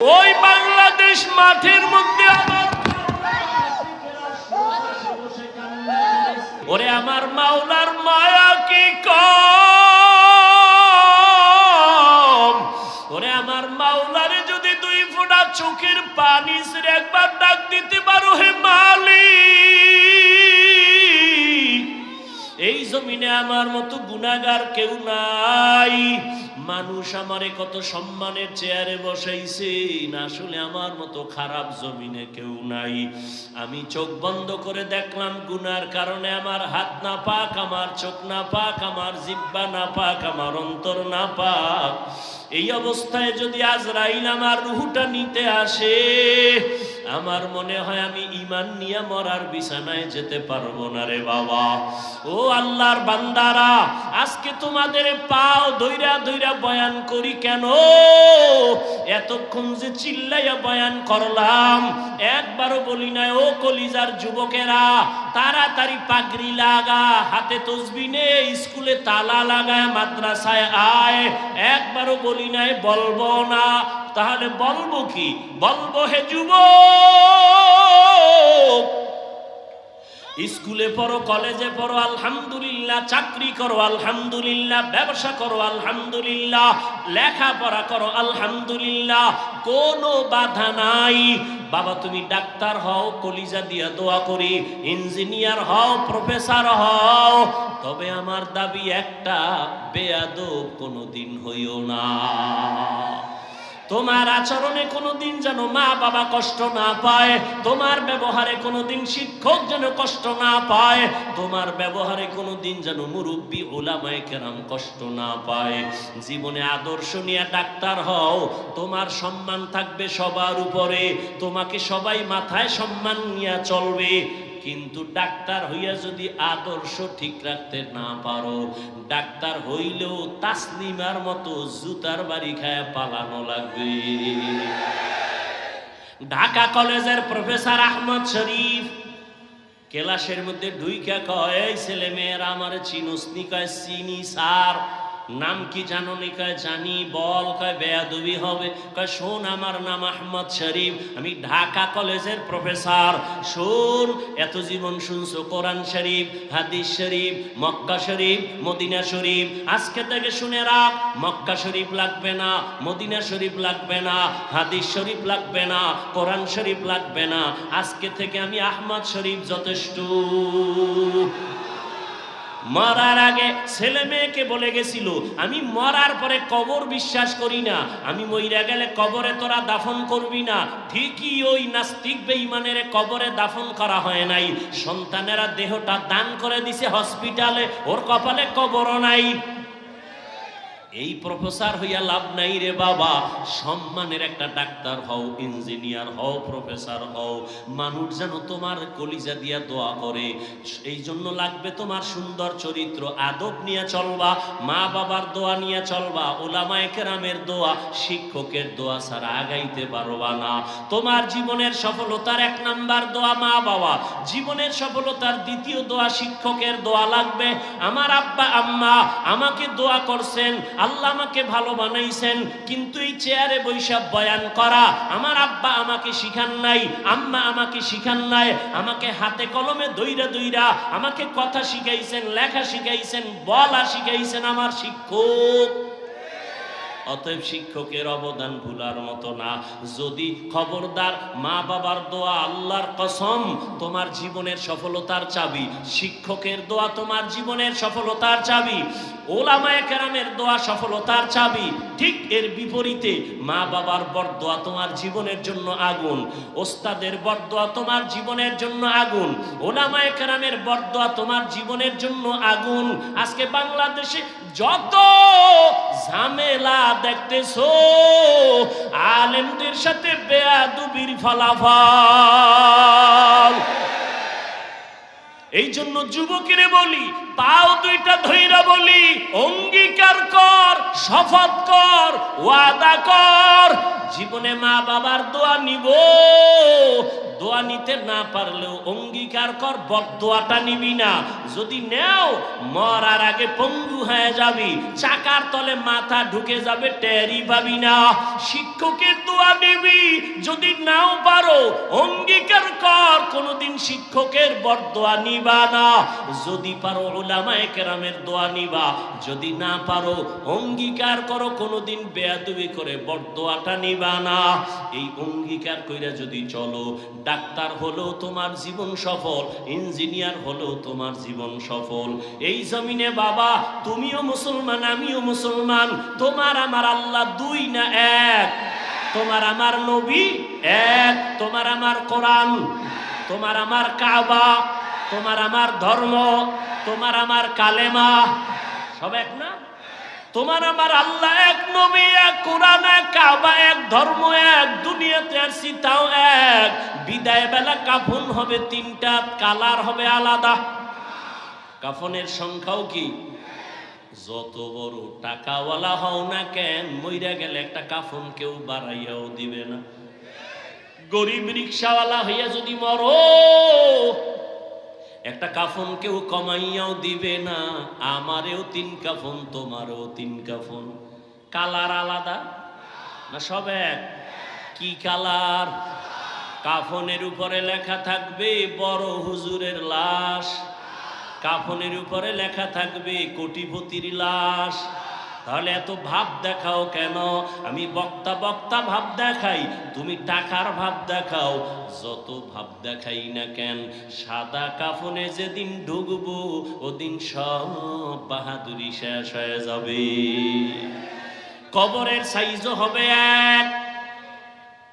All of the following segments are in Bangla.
ওই বাংলাদেশ মাঠের মধ্যে ওরে আমার মাওলার মায়া কি কম? ওরে আমার মাওলারে যদি দুই ফোঁটা চোখের পানি ছেড়ে একবার ডাক দিতে পারো হে মালি এই জমিনে আমার মতো গুনাগার কেউ নাই। মানুষ আমারে কত সম্মানের চেয়ারে বসাইছে। না আসলে আমার মতো খারাপ জমিনে কেউ নাই। আমি চোখ বন্ধ করে দেখলাম গুনার কারণে আমার হাত না পাক, আমার চোখ না পাক, আমার জিব্বা না পাক, আমার অন্তর না পাক। এই অবস্থায় যদি আজরাইল আমার রুহুটা নিতে আসে, আমার মনে হয় আমি ইমান নিয়ে মরার বিছানায় যেতে পারব না রে বাবা। ও আল্লাহর বান্দারা, আজকে তোমাদের পাও দইরা দইরা বয়ান করি কেন? এতক্ষণ যে চিল্লাইয়া বয়ান করলাম, একবারও বলি না ও কলিজার যুবকেরা, তাড়াতাড়ি পাগড়ি লাগা, হাতে তসবি নে স্কুলে তালা লাগায়, মাদ্রাসায় আয়, একবারও বলি নাই বলব না। তাহলে বলব কি? বলব হে যুবক স্কুলে পড়ো, কলেজে পড়ো, আলহামদুলিল্লাহ। চাকরি করো, আলহামদুলিল্লাহ। ব্যবসা করো, আলহামদুলিল্লাহ। লেখাপড়া করো, আলহামদুলিল্লাহ। কোনো বাধা নাই। বাবা, তুমি ডাক্তার হও, কলিজা দিয়া দোয়া করি। ইঞ্জিনিয়ার হও, প্রফেসর হও। তবে আমার দাবি একটা, বেয়াদব কোনোদিন হইও না। তোমার আচরণে কোনোদিন যেন মা বাবা কষ্ট না পায়, তোমার ব্যবহারে কোনোদিন শিক্ষক যেন কষ্ট না পায়, তোমার ব্যবহারে কোনোদিন যেন মুরব্বী ওলামায় কেরাম কষ্ট না পায়। জীবনে আদর্শ নিয়ে ডাক্তার হও, তোমার সম্মান থাকবে সবার উপরে, তোমাকে সবাই মাথায় সম্মান নিয়ে চলবে। কিন্তু ডাক্তার হইয়া যদি আদর্শ ঠিক রাখতে না পারো, ডাক্তার হইলেও তাসলিমার মতো জুতার বাড়ি খায় পালানো লাগবে। ঢাকা কলেজের প্রফেসর আহমদ শরীফ কেলাসের মধ্যে ঢুইকা কয় ছেলে মেয়েরা আমার চিনুসনি কয়, চিনি সার নাম কি জানো নি? কয়, জানি, বল, কয়, বেয়াদবি হবে। কয়, শোন আমার নাম আহমদ শরীফ, আমি ঢাকা কলেজের প্রফেসর। শোন, এত জীবন শুনছো, কোরআন শরীফ, হাদিস শরীফ, মক্কা শরীফ, মদিনা শরীফ। আজকে থেকে শুনে রাখ, মক্কা শরীফ লাগবে না, মদিনা শরীফ লাগবে না, হাদিস শরীফ লাগবে না, কোরআন শরীফ লাগবে না। আজকে থেকে আমি আহমদ শরীফ যথেষ্ট। মরার আগে ছেলে মেয়েকে বলে গেছিল, আমি মরার পরে কবর বিশ্বাস করি না। আমি মইরা গেলে কবরে তোরা দাফন করবি না। ঠিকই ওই নাস্তিক বেঈমানের কবরে দাফন করা হয় নাই। সন্তানেরা দেহটা দান করে দিছে হসপিটালে, ওর কপালে কবরও নাই। এই প্রফেসর হইয়া লাভ নাই রে বাবা। সম্মানের একটা ডাক্তার হও, ইঞ্জিনিয়ার হও, প্রফেসর হও। মানুষ যেন তোমার কলিজা দিয়া দোয়া করে। এই জন্য লাগবে তোমার সুন্দর চরিত্র। আদব নিয়ে চলবা, মা বাবার দোয়া নিয়ে চলবা, ওলামায়ে কেরামের দোয়া, শিক্ষকের দোয়া ছাড়া আগাইতে পারবা না। তোমার জীবনের সফলতার এক নাম্বার দোয়া মা বাবা। জীবনের সফলতার দ্বিতীয় দোয়া শিক্ষকের দোয়া লাগবে। আমার আব্বা, আম্মা আমাকে দোয়া করছেন আল্লাহ আমাকে ভালো বানাইছেন, কিন্তু এই চেয়ারে বৈশাখ বয়ান করা, আমার আব্বা আমাকে শিখান নাই, আম্মা আমাকে শিখান নাই, আমাকে হাতে কলমে দইরা দইরা আমাকে কথা শিখাইছেন, লেখা শিখাইছেন, বলা শিখাইছেন আমার শিক্ষক। অতএব শিক্ষকের অবদান ভুলার মতো না। যদি খবরদার মা বাবার দোয়া আল্লাহর কসম, তোমার জীবনের সফলতার চাবি, শিক্ষকের দোয়া তোমার জীবনের সফলতার চাবি ওলামায়ে কেরামের দোয়া সফলতার চাবি, ঠিক এর বিপরীতে মা বাবার বরদোয়া তোমার জীবনের জন্য আগুন, ওস্তাদের বরদোয়া তোমার জীবনের জন্য আগুন, ওলামায়ে কেরামের বরদোয়া তোমার জীবনের জন্য আগুন। আজকে বাংলাদেশে যত ঝামেলা দেখতেছো, আলেমদের সাথে বেয়াদুবির ফলাফল। এই জন্য যুবকেরে বলি, পাও দুইটা ধৈরা বলি, অঙ্গীকার কর, শপথ কর, ওয়াদা কর। জীবনে মা বাবার দোয়া নিব দোয়া নিতে না পারলেও অঙ্গীকার কর বদোয়াটা নিবি না। যদি নেও, মরার আগে পঙ্গু হয়ে যাবি। চাকার তলে মাথা ঢুকে যাবে টেরি পাবি না। শিক্ষকের দোয়া নিবি। যদি নাও পারো, অঙ্গীকার কর, কোনোদিন শিক্ষকের বরদোয়া নিবা না। যদি পারো ওলামায়ে কেরামের দোয়া নিবা। যদি না পারো, অঙ্গীকার করো, কোনোদিন বেয়াদবি করে বরদোয়াটা নিবা না। এই অঙ্গীকার কইরা যদি চলো ডাক্তার হলেও তোমার জীবন সফল, ইঞ্জিনিয়ার হলেও তোমার জীবন সফল। এই জমিনে বাবা, তুমিও মুসলমান, আমিও মুসলমান, তোমার আমার আল্লাহ দুই না এক? তোমার আমার নবী এক? তোমার আমার কোরআন? তোমার আমার কাবা? তোমার আমার ধর্ম? তোমার আমার কালেমা? সব এক না? তোমার আমার আল্লাহ এক নবী, এক কোরআন, এক এক ধর্ম, এক দুনিয়াতে আসছি, তাও এক। বিদায় বেলা কাফন হবে তিনটা, কালার হবে আলাদা। কাফনের সংখ্যাও কি? যত বড় টাকাওয়ালা হও না কেন, মইরা গেলে একটা কাফন কেউ বাড়াইয়াও দিবে না। গরিব রিক্সাওয়ালা হইয়া যদি মরো একটা কাফন কেউ কমাইয়াও দিবে না, আমারেও তিন কাফন, তোমারও তিন কাফন। কালার আলাদা না সব এক? কি কালার? কাফনের উপরে লেখা থাকবে, বড় হুজুরের লাশ। কাফনের উপরে লেখা থাকবে, কোটিপতির লাশ। তাহলে এত ভাব দেখাও কেন? আমি বক্তা বক্তা ভাব দেখাই, তুমি টাকার ভাব দেখাও। যত ভাব দেখাই না কেন, সাদা কাফনে যেদিন ঢুকবো, ওদিন সব বাহাদুরি শেষ হয়ে যাবে। কবরের সাইজও হবে এক।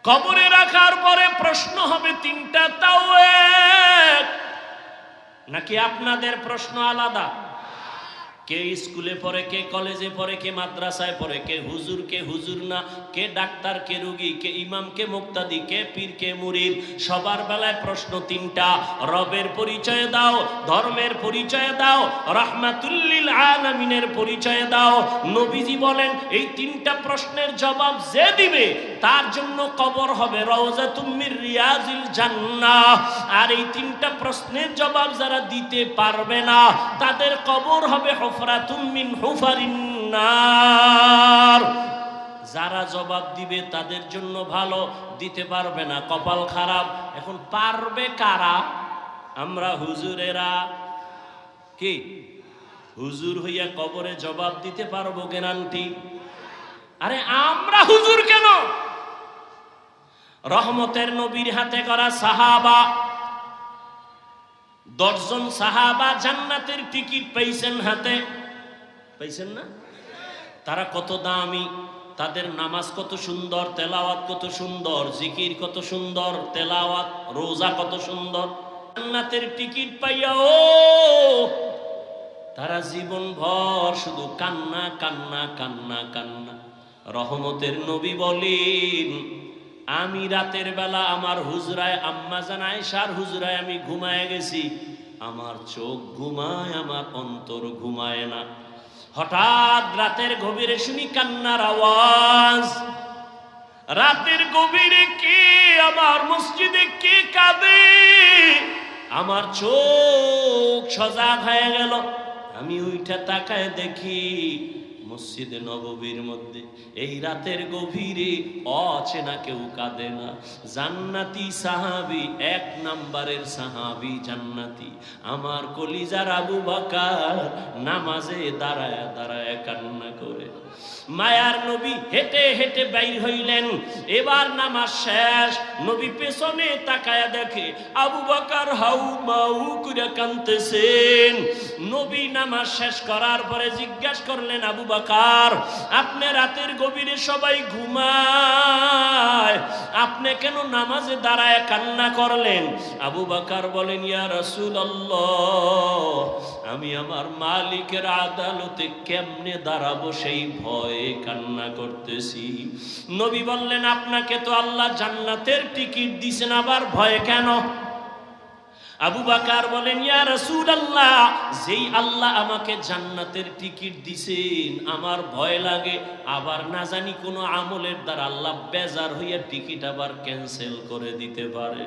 কবরে রাখার পরে প্রশ্ন হবে তিনটা, তাও এক। নাকি আপনাদের প্রশ্ন আলাদা? কে স্কুলে পড়ে, কে কলেজে পড়ে, কে মাদ্রাসায় পড়ে, কে হুজুর কে হুজুর না, কে ডাক্তার, কে রুগী, কে ইমাম, কে মুক্তাদি, কে পীর, কে মুরিদ, সবার বেলায় প্রশ্ন তিনটা। রবের পরিচয় দাও, ধর্মের পরিচয় দাও, রহমাতুল্লিল আলামিনের পরিচয় দাও। নবীজি বলেন, এই তিনটা প্রশ্নের জবাব যে দিবে তার জন্য কবর হবে। রওজা তুমির রিয়াজিল জান্নাহ। আর এই তিনটা প্রশ্নের জবাব যারা দিতে পারবে না, তাদের কবর হবে হুফরাতুম মিন হুফারিন নার। যারা জবাব দিবে তাদের জন্য ভালো, দিতে পারবে না, কপাল খারাপ। এখন পারবে কারা? আমরা হুজুরেরা কি? হুজুর হইয়া কবরে জবাব দিতে পারব গ্যারান্টি আরে আমরা হুজুর কেন? রহমতের নবীর হাতে করা সাহাবা। দশজন সাহাবা জান্নাতের টিকিট পাইছেন হাতে। পাইছেন না? তারা কত দামি, তাদের নামাজ কত সুন্দর, তেলাওয়াত কত সুন্দর, জিকির কত সুন্দর, তেলাওয়াত, রোজা কত সুন্দর। জান্নাতের টিকিট পাইয়া, ও! তারা জীবন ভর শুধু কান্না কান্না কান্না কান্না। রহমতের নবী বলেন আমি রাতের বেলা আমার হুজরায় আম্মা জানায় সার হুজরায় আমি ঘুমায় গেছি। আমার চোখ ঘুমায়, আমার অন্তর ঘুমায় না। হঠাৎ রাতের গভীরে শুনি কান্নার আওয়াজ। রাতের গভীরে কে আমার মসজিদে কে কাঁদে? আমার চোখ সজাগ হয়ে গেল। আমি ওইটা তাকায় দেখি মসজিদে নববীর মধ্যে। এই রাতের গভীরে অচেনা কেউ কাঁদে না। জান্নাতি সাহাবি, এক নাম্বারের সাহাবি জান্নাতি। আমার কলিজার আবু বাকার নামাজে দাঁড়ায় দাঁড়ায় কান্না করে। মায়ার নবী হেঁটে হেঁটে বাইর হইলেন। এবার নামাজ শেষ, নবী পেছনে তাকায়া দেখে আবু বাকার হাউ মাউ করে কানতেছেন নবী নামাজ শেষ করার পরে জিজ্ঞাসা করলেন, আবু বাকার আপনি রাতের গভীরে সবাই ঘুমায়। আপনি কেন নামাজে দাঁড়ায় কান্না করলেন? আবু বাকার বলেন, ইয়া রসুল আমি আমার মালিকের আদালতে কেমনে দাঁড়াবো সেই ভয়ে কান্না করতেছি? নবী বললেন, আপনাকে তো আল্লাহ জান্নাতের টিকিট দিছেন, আবার ভয় কেন? আবু বাকার বলেন, ইয়া রাসূলুল্লাহ, যেই আল্লাহ আমাকে জান্নাতের টিকিট দিছেন, আমার ভয় লাগে। আবার না জানি কোনো আমলের দ্বারা আল্লাহ বেজার হইয়া টিকিট আবার ক্যান্সেল করে দিতে পারে।